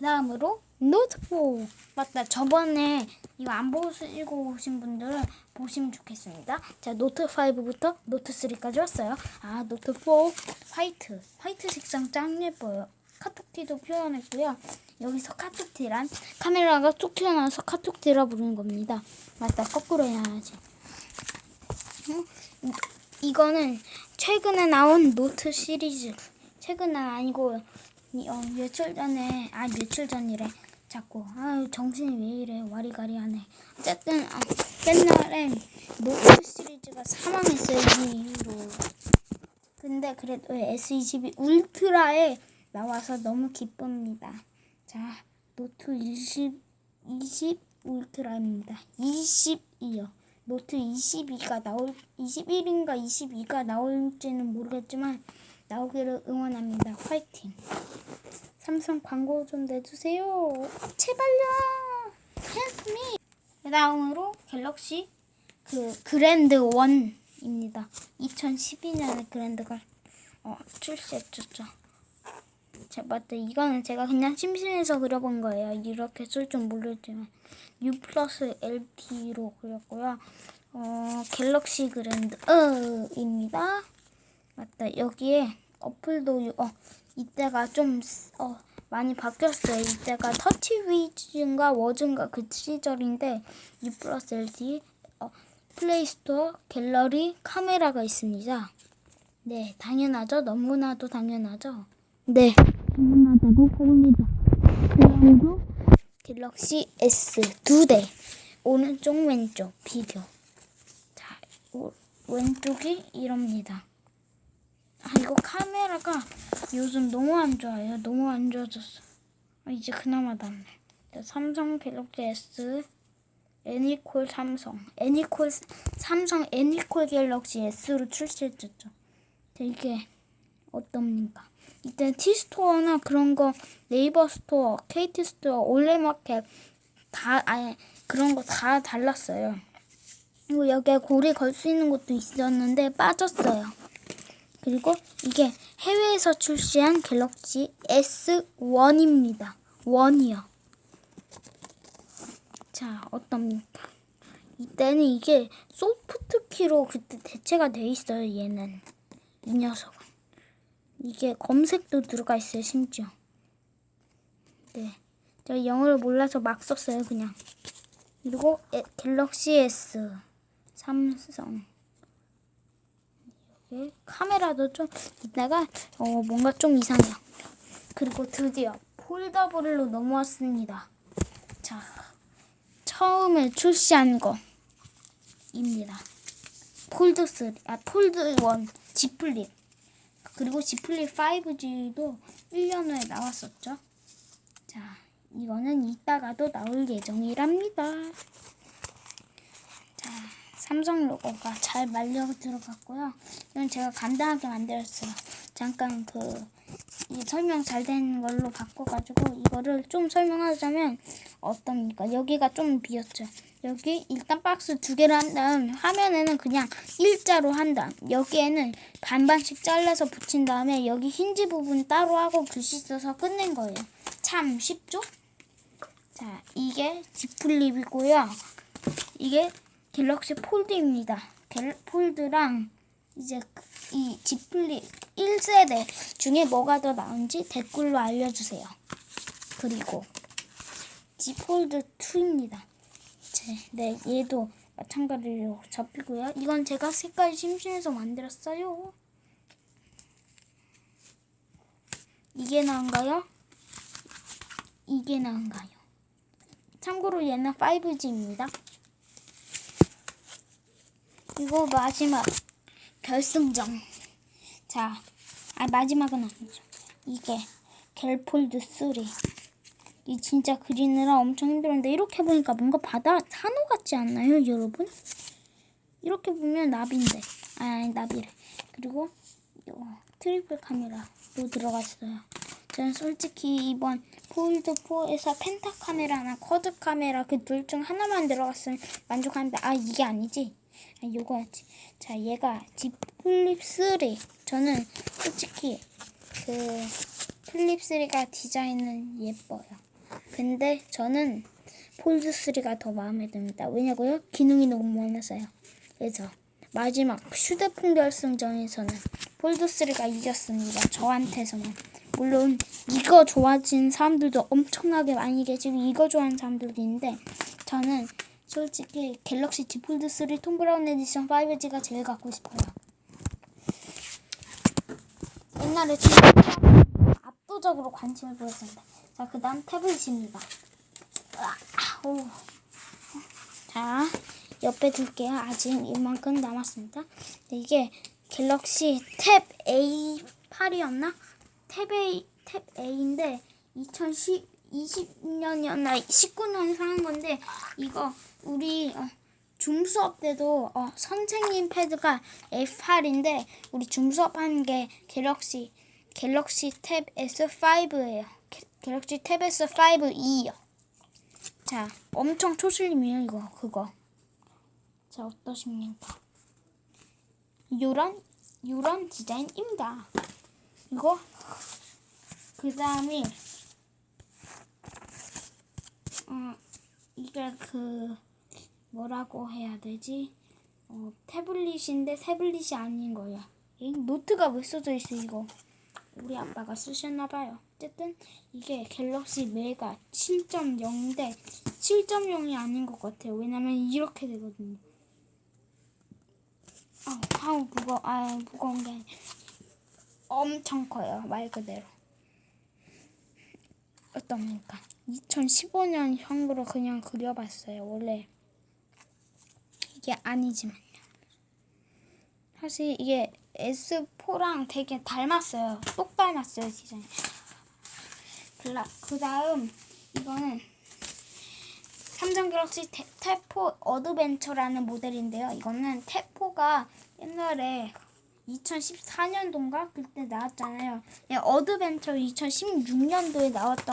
그 다음으로 노트4 맞다. 저번에 이거 안 보시고 오신 분들은 보시면 좋겠습니다. 자 노트 5부터 노트 3까지 왔어요. 아 노트 4 화이트. 화이트 색상 짱 예뻐요. 카톡티도 표현했고요. 여기서 카톡티란 카메라가 툭 튀어나와서 카톡티라 부르는 겁니다. 맞다. 거꾸로 해야지. 음, 이- 이거는 최근에 나온 노트 시리즈. 최근은 아니고 이- 어, 며칠 전에 아 며칠 전이래. 자꾸. 아 정신이 왜 이래. 와리가리하네. 어쨌든 아, 옛날에 노트 시리즈가 사망했어요 이 이후로. 근데 그래도 S22 울트라에 나와서 너무 기쁩니다. 자 노트 20 20 울트라입니다. 22요. 노트 22가 나올 21인가 22가 나올지는 모르겠지만 나오기를 응원합니다. 화이팅. 삼성 광고 좀 내주세요. 제발요. Me. 그다음으로 갤럭시 그 그랜드 1입니다. 2012년에 그랜드가 어, 출시했죠. 제 맞다. 이거는 제가 그냥 심심해서 그려본 거예요. 이렇게 쓸 줄 모르지만 U 플러스 LT로 그렸고요. 어, 갤럭시 그랜드 어입니다. 맞다. 여기에 어플도 유- 어 이때가 좀 어 많이 바뀌었어요. 이때가 터치 위즈인가 워즈인가 그 시절인데 U 플러스 LT 어 플레이스토어 갤러리 카메라가 있습니다. 네, 당연하죠. 너무나도 당연하죠. 네, 당연하다고 봅니다. 그리고 갤럭시 S 두 대. 오른쪽 왼쪽 비교. 자, 오, 왼쪽이 이럽니다. 아, 이거 카메라가 요즘 너무 안 좋아요. 너무 안 좋아졌어. 아, 이제 그나마 낫네. 자, 삼성 갤럭시 S 애니콜 삼성 애니콜 삼성 애니콜 갤럭시 S로 출시했죠. 자, 이게 어떻습니까? 이때 티스토어나 그런 거 네이버 스토어, KT 스토어, 올레마켓 다 아예 그런 거 다 달랐어요. 그리고 여기에 고리 걸 수 있는 것도 있었는데 빠졌어요. 그리고 이게 해외에서 출시한 갤럭시 S1입니다. 1이요. 자, 어떻습니까? 이때는 이게 소프트 키로 그때 대체가 돼 있어요, 얘는. 이 녀석은. 이게 검색도 들어가 있어요, 심지어. 네. 제가 영어를 몰라서 막 썼어요, 그냥. 그리고 에, 갤럭시 S. 삼성. 여기 카메라도 좀 이따가 어, 뭔가 좀 이상해요. 그리고 드디어 폴더블로 넘어왔습니다. 자, 처음에 출시한 거입니다. 폴드 3, 아 폴드 1, G 플립. 그리고 G 플립 5G도 1년 후에 나왔었죠. 자, 이거는 이따가도 나올 예정이랍니다. 자, 삼성 로고가 잘 말려 들어갔고요. 이건 제가 간단하게 만들었어요. 잠깐 그, 이 설명 잘 된 걸로 바꿔가지고 이거를 좀 설명하자면 어떻습니까? 여기가 좀 비었죠. 여기 일단 박스 두 개를 한 다음 화면에는 그냥 일자로 한 다음 여기에는 반반씩 잘라서 붙인 다음에 여기 힌지 부분 따로 하고 글씨 써서 끝낸 거예요. 참 쉽죠? 자, 이게 지플립이고요. 이게 갤럭시 폴드입니다. 갤 폴드랑 이제 이 지플립 1세대 중에 뭐가 더 나은지 댓글로 알려주세요. 그리고 지 폴드 2입니다. 네, 얘도 마찬가지로 접히고요. 이건 제가 색깔이 심심해서 만들었어요. 이게 나은가요? 이게 나은가요? 참고로 얘는 5G입니다. 그리고 마지막 결승전. 자, 아 마지막은 아니죠. 이게 갤폴드 3. 이 진짜 그리느라 엄청 힘들었는데 이렇게 보니까 뭔가 바다 산호 같지 않나요, 여러분? 이렇게 보면 나비인데, 아, 아니 나비래. 그리고 요 트리플 카메라도 들어갔어요. 저는 솔직히 이번 폴드 4에서 펜타 카메라나 쿼드 카메라 그 둘 중 하나만 들어갔으면 만족하는데 아 이게 아니지. 아, 요거였지. 자 얘가 지 플립 3. 저는 솔직히 그 플립 3가 디자인은 예뻐요. 근데 저는 폴드 3가 더 마음에 듭니다. 왜냐고요? 기능이 너무 많아서요. 그래서 마지막 휴대폰 결승전에서는 폴드 3가 이겼습니다. 저한테서만. 물론 이거 좋아진 사람들도 엄청나게 많이 계시고 이거 좋아하는 사람들도 있는데 저는 솔직히 갤럭시 Z 폴드 3 톰 브라운 에디션 5G가 제일 갖고 싶어요. 옛날에 진짜 압도적으로 관심을 보였습니다. 자, 그 다음 태블릿입니다. 으아, 오. 자, 옆에 둘게요. 아직 이만큼 남았습니다. 이게 갤럭시 탭 A8이었나? 탭 A, 탭 A인데 2010, 20년이었나 19년에 사는 건데 이거 우리 어, 줌 수업 때도 어, 선생님 패드가 F8인데 우리 줌 수업 하는 게 갤럭시 갤럭시 탭 S5예요. 갤럭시 탭 S5 2요. 자, 엄청 초슬림이에요 이거 그거. 자 어떠십니까? 요런 요런 디자인입니다. 이거 그 다음에 어 이게 그 뭐라고 해야 되지? 어 태블릿인데 태블릿이 아닌 거야. 이 노트가 왜 써져 있어 이거? 우리 아빠가 쓰셨나 봐요. 어쨌든 이게 갤럭시 메가 7.0인데 7.0이 아닌 것 같아요. 왜냐면 이렇게 되거든요. 아, 아우 무거, 아 무거운 게 엄청 커요 말 그대로. 어떻습니까? 2015년 형으로 그냥 그려봤어요. 원래 이게 아니지만요. 사실 이게 S4랑 되게 닮았어요. 똑 닮았어요, 디자인. 그 다음, 이거는 삼성 갤럭시 탭- 탭4 어드벤처라는 모델인데요. 이거는 탭4가 옛날에 2014년도인가? 그때 나왔잖아요. 예, 어드벤처 2016년도에 나왔던